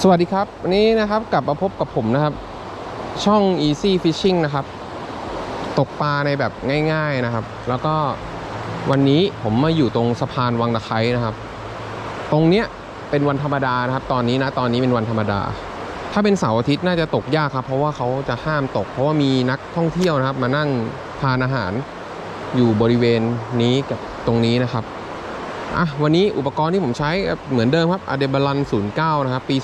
สวัสดีครับวันนี้นะครับกลับมาพบกับผมนะครับ ช่อง Easy Fishing นะครับ ตกปลาในแบบง่าย ๆนะครับ แล้วก็วันนี้ผมมาอยู่ตรงสะพานวังตะไคร้นะครับ ตรงเนี้ยเป็นวันธรรมดานะครับ ตอนนี้นะตอนนี้เป็นวันธรรมดา ถ้าเป็นเสาร์อาทิตย์น่าจะตกยากครับ เพราะว่าเขาจะห้ามตก เพราะว่ามีนักท่องเที่ยวนะครับ มานั่งทานอาหารอยู่บริเวณนี้กับตรงนี้นะครับ อะวันนี้อุปกรณ์ที่ผมใช้เหมือนเดิมครับ a d e b a l a n 09 นะครับ ปี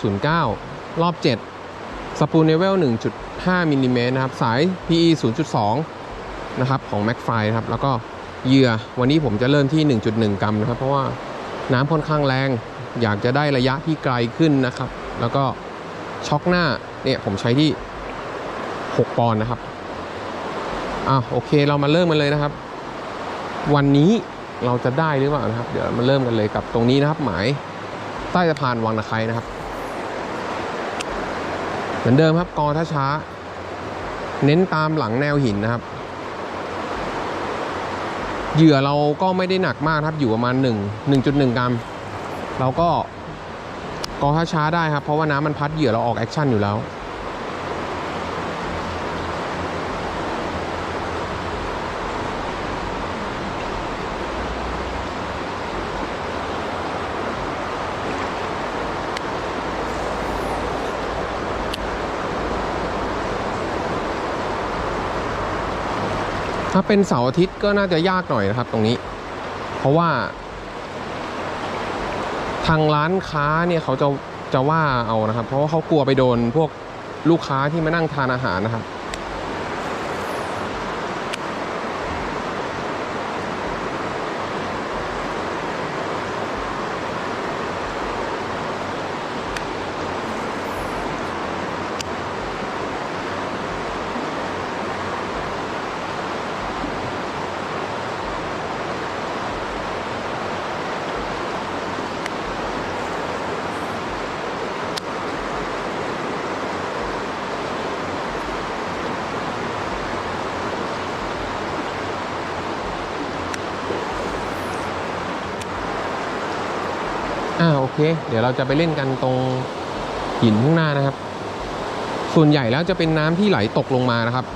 09 รอบ 7 สปูลเนเวล 1.5มิลลิเมตรนะครับ สาย PE 0.2 นะครับ ของ m a c f i นะครับ แล้วก็เหยื่อวันนี้ผมจะเริ่มที่ 1.1 กรัมนะครับ เพราะว่าน้ำค่อนข้างแรง อยากจะได้ระยะที่ไกลขึ้นนะครับ แล้วก็ช็อกหน้าเนี่ยผมใช้ที่ 6 ปอนด์นะครับอะโอเคเรามาเริ่มกันเลยนะครับ วันนี้ เราจะได้หรือเปล่านะครับ เดี๋ยวมาเริ่มกันเลยกับตรงนี้นะครับ หมายใต้สะพานวังตะไคร้นะครับ เหมือนเดิมครับกอท่าช้า เน้นตามหลังแนวหินนะครับ เหยื่อเราก็ไม่ได้หนักมากครับอยู่ประมาณ 1 1.1 กรัม เราก็กอท่าช้าได้ครับ เพราะว่าน้ำมันพัดเหยื่อเราออกแอคชั่นอยู่แล้ว ถ้าเป็นเสาร์อาทิตย์ก็น่าจะยากหน่อยนะครับ ตรงนี้ เพราะว่า ทางร้านค้าเนี่ยเขาจะจะว่าเอานะครับ เพราะว่าเขากลัวไปโดนพวกลูกค้าที่มานั่งทานอาหารนะครับ เคเดี๋ยวเราจะไปเล่นกันตรงหินข้างหน้านะครับ ส่วนใหญ่แล้วจะเป็นน้ำที่ไหลตกลงมานะครับ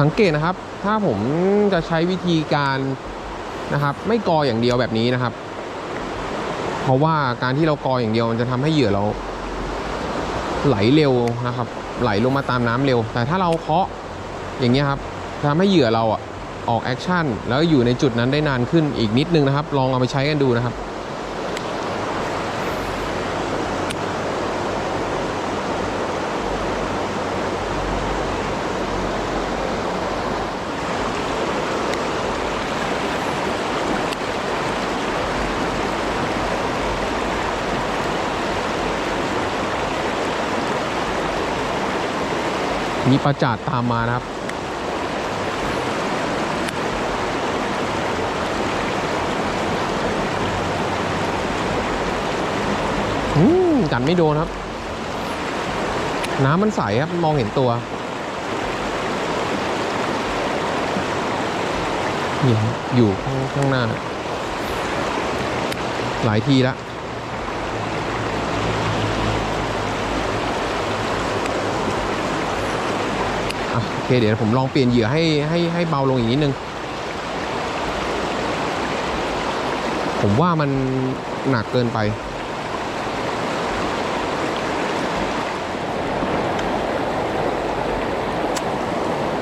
สังเกตนะครับ ถ้าผมจะใช้วิธีการนะครับ ไม่กออย่างเดียวแบบนี้นะครับ เพราะว่าการที่เรากออย่างเดียวมันจะทำให้เหยื่อเรา ไหลเร็วนะครับ ไหลลงมาตามน้ำเร็ว แต่ถ้าเราเคาะอย่างเงี้ยครับจะทำให้เหยื่อเราอะออกแอคชั่นแล้วอยู่ในจุดนั้นได้นานขึ้นอีกนิดนึงนะครับ ลองเอาไปใช้กันดูนะครับ มีประจาดตามมานะครับอืมกัดไม่โดนครับ น้ำมันใสครับ มองเห็นตัวนี่ครับอยู่ข้างข้างหน้า หลายทีแล้ว อะโอ เคเดี๋ยวผมลองเปลี่ยนเหยื่อให้ให้ให้เบาลงอีกนิดนึง ผมว่ามันหนักเกินไป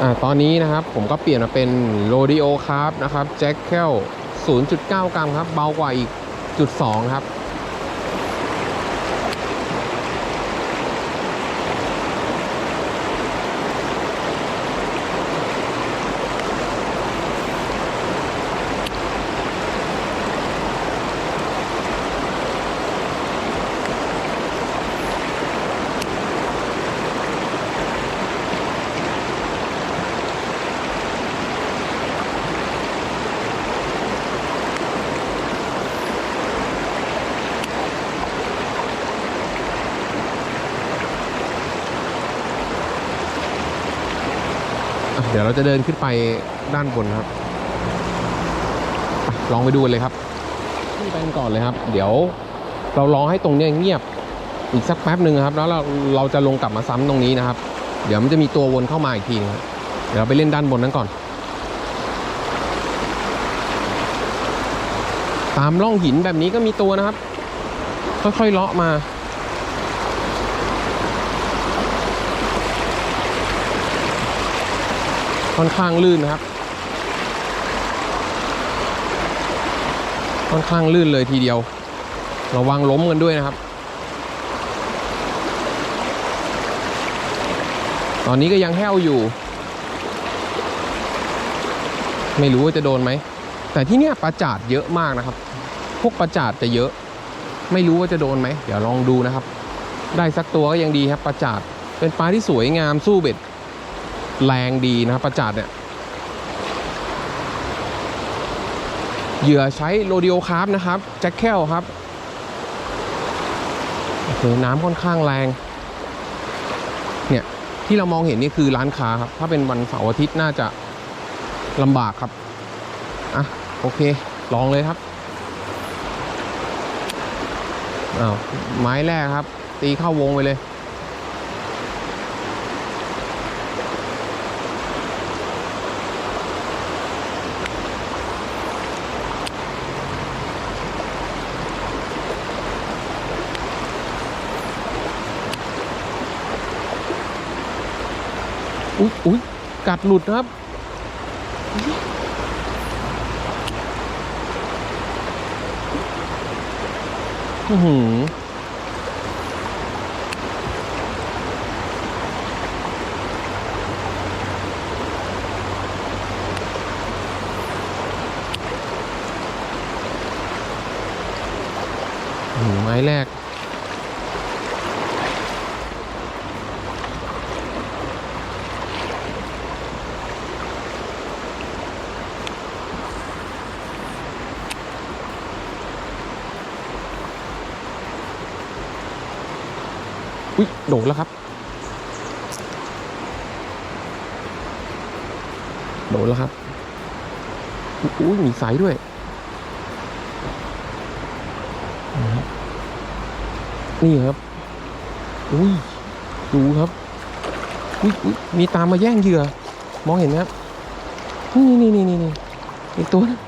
อ่าตอนนี้นะครับผมก็เปลี่ยนมาเป็นโรดิโอครับนะครับแจ็คเคล0.9 กรัมครับ เบากว่าอีกจุด2ครับ ดี๋ยวเราจะเดินขึ้นไปด้านบนครับ ลองไปดูเลยครับขึ้นไปกันก่อนเลยครับ เดี๋ยวเรารอให้ตรงนี้เงียบอีกสักแป๊บหนึ่งครับ แล้วเราเราจะลงกลับมาซ้ำตรงนี้นะครับ เดี๋ยวมันจะมีตัววนเข้ามาอีกทีนึงครับเดี๋ยวเราไปเล่นด้านบนนั้นก่อน ตามร่องหินแบบนี้ก็มีตัวนะครับ ค่อยๆเลาะมา ค่อนข้างลื่นนะครับ ค่อนข้างลื่นเลยทีเดียว ระวังล้มกันด้วยนะครับ ตอนนี้ก็ยังแห้วอยู่ ไม่รู้ว่าจะโดนไหม แต่ที่เนี่ยปลาจาดเยอะมากนะครับ พวกปลาจาดจะเยอะ ไม่รู้ว่าจะโดนไหม เดี๋ยวลองดูนะครับ ได้สักตัวก็ยังดีครับปลาจาดเป็นปลาที่สวยงามสู้เบ็ด แรงดีนะครับปลาจาดเนี่ยเหยื่อใช้โรดิโอคาร์ฟนะครับ แจ็คแคลครับโอเคน้ำค่อนข้างแรง เนี่ย ที่เรามองเห็นนี่คือร้านค้าครับ ถ้าเป็นวันเสาร์อาทิตย์น่าจะลำบากครับ อะ โอเค ลองเลยครับอ้าวไม้แรกครับ ตีเข้าวงไปเลย อุ๊ยอุ๊ยกัดหลุดครับ อือหือ อุ๊ยโดดแล้วครับ โดดแล้วครับอุ๊ยมีสายด้วยนี่ครับ อุ้ย ดูครับ อุ๊ยอุ๊ยมีตามมาแย่งเหยื่อ มองเห็นไหมครับ นี่นี่นี่นี่นี่อีกตัวนะ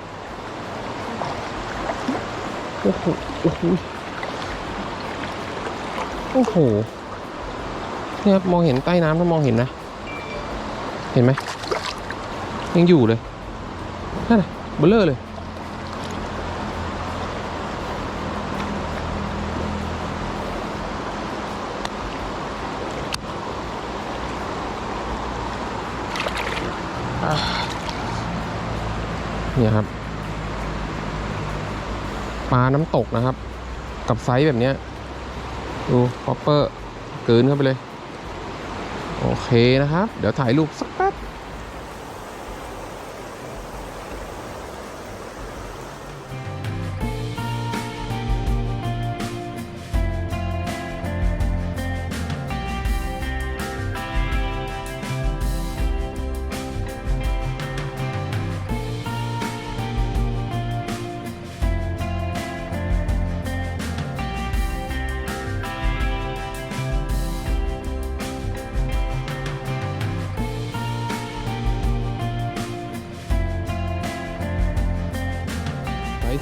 โอ้โห โอ้โห โอ้โห เนี่ยมองเห็นใต้น้ำถ้ามองเห็นนะ เห็นไหมยังอยู่เลยนั่นนะเบลเลอร์เลย เนี่ยครับปลาน้ำตกนะครับ กับไซส์แบบเนี้ยดูป๊อปเปอร์เกินเข้าไปเลย เคนะครับ เดี๋ยวถ่ายรูปสัก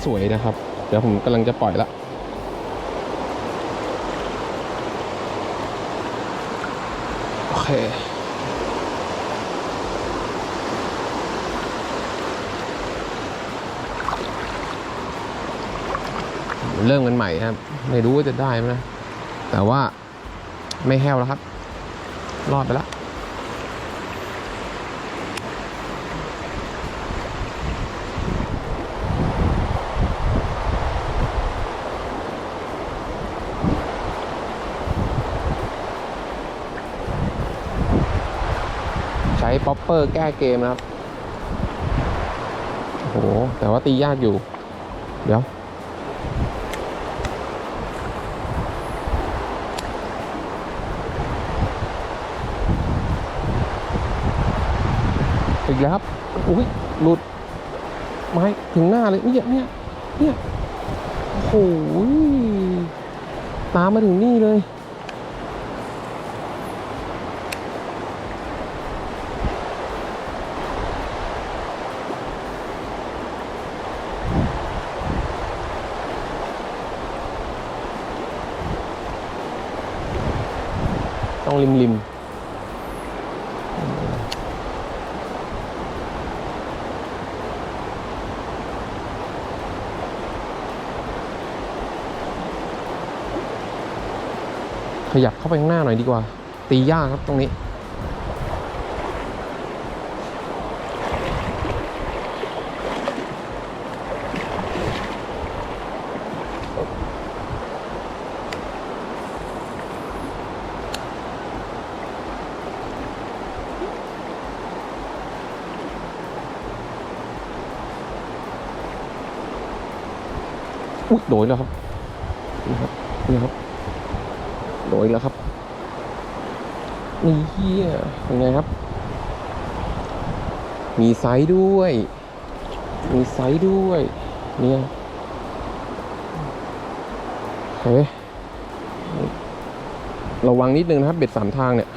ส์สวยนะครับ เดี๋ยวผมกำลังจะปล่อยละโอเคเริ่มกันใหม่ครับ ไม่รู้ว่าจะได้ไหมแต่ว่าไม่แห้วแล้วครับ รอดไปแล้ว ป๊อปเปอร์แก้เกมนะครับ โอ้โห แต่ว่าตียากอยู่ เดี๋ยวโแล้วครับ อุ้ย หลุด ไม้ถึงหน้าเลย เนี่ยเนี่ยเนี่ยโอ้โหตามมาถึงนี่เลย ต้องริมริมขยับเข้าไปข้างหน้าหน่อยดีกว่า ตียากครับตรงนี้ อุ๊ยโดยแล้วครับนี่ครับนี่ครับโดยแล้วครับนี่เฮียเป็นไงครับ มีไซส์ด้วย มีไซส์ด้วย เนี่ยเฮ้ยระวังนิดนึงนะครับ เบ็ดสามทางเนี่ย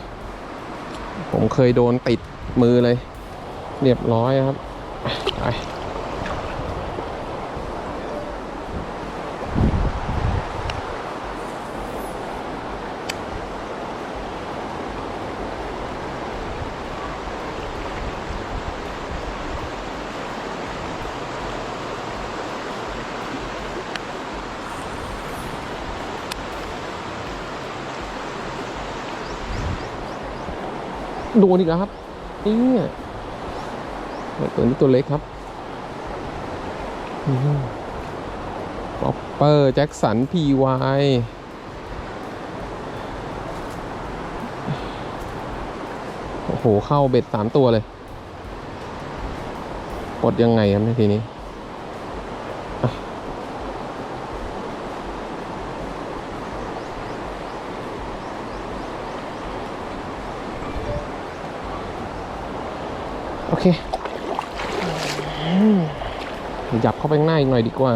ผมเคยโดนติดมือเลย เรียบร้อยครับ ไป โดนอีกแล้วครับเนี่ยตัวนี้ตัวเล็กครับป๊อปเปอร์แจ็คสันพีวายโอ้โห เข้าเบ็ดสามตัวเลยปลดยังไงครับในทีนี้อะโอเคอืม ขยับเข้าไปข้างหน้าอีกหน่อยดีกว่า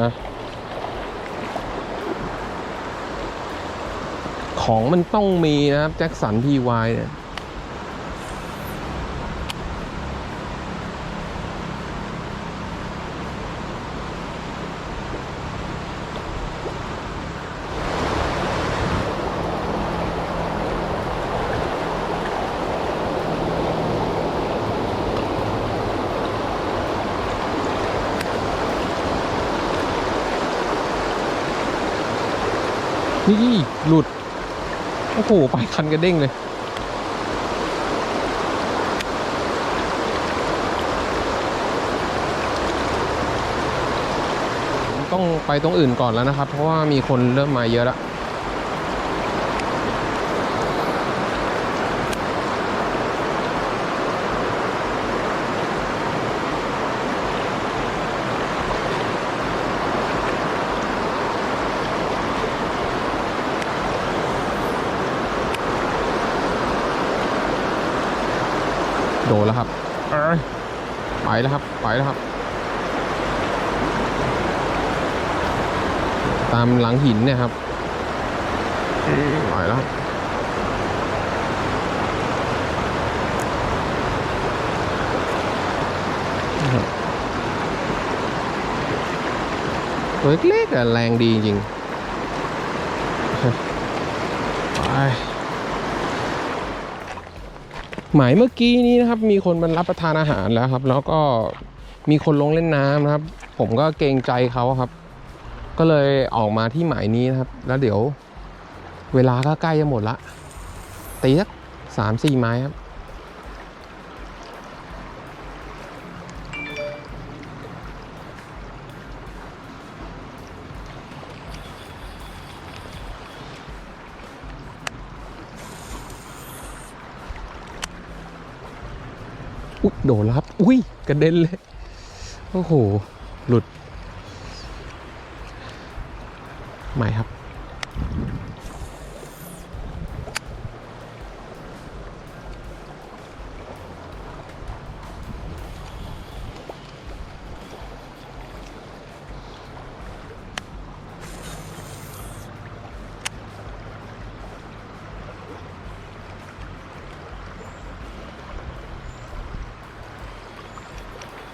ของมันต้องมีนะครับแจ็คสันพีวายเนี่ย นี่หลุด โอ้โหไปคันกระเด้งเลยต้องไปตรงอื่นก่อนแล้วนะครับ เพราะว่ามีคนเริ่มมาเยอะแล้ว โดนแล้วครับเอ้ยไปแล้วครับ ไปแล้วครับ ตามหลังหินเนี่ยครับไปแล้วครับตัวเล็กๆแต่แรงดีจริงๆไป หมายเมื่อกี้นี้นะครับ มีคนมารับประทานอาหารแล้วครับ แล้วก็มีคนลงเล่นน้ำนะครับ ผมก็เกรงใจเขาครับ ก็เลยออกมาที่หมายนี้นะครับ แล้วเดี๋ยว เวลาก็ใกล้จะหมดละตีสักสามสี่ไม้ครับ อุ๊ยโดนแล้วครับ อุ้ยกระเด็นเลย โอ้โห หลุด ใหม่ครับ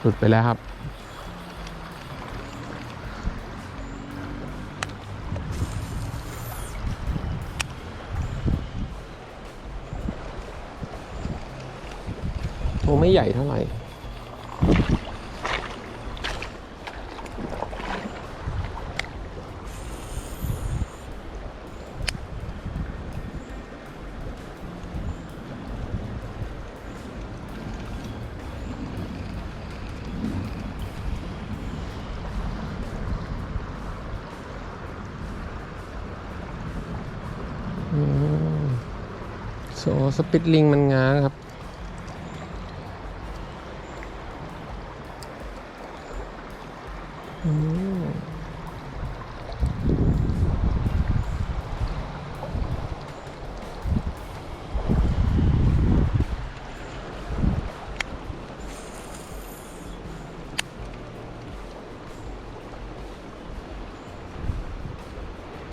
หลุดไปแล้วครับ ตัวไม่ใหญ่เท่าไหร่ โซสปิตลิงมันง้างครับอืม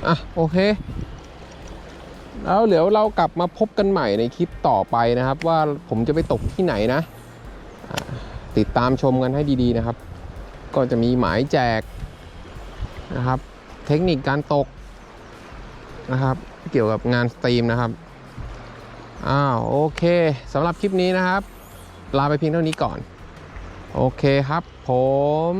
อะโอเค แล้วเดี๋ยวเรากลับมาพบกันใหม่ในคลิปต่อไปนะครับ ว่าผมจะไปตกที่ไหนนะติดตามชมกันให้ดีๆนะครับ ก็จะมีหมายแจกนะครับ เทคนิคการตกนะครับ เกี่ยวกับงานสตรีมนะครับอ้าวโอเคสำหรับคลิปนี้นะครับ ลาไปเพียงเท่านี้ก่อน โอเคครับผม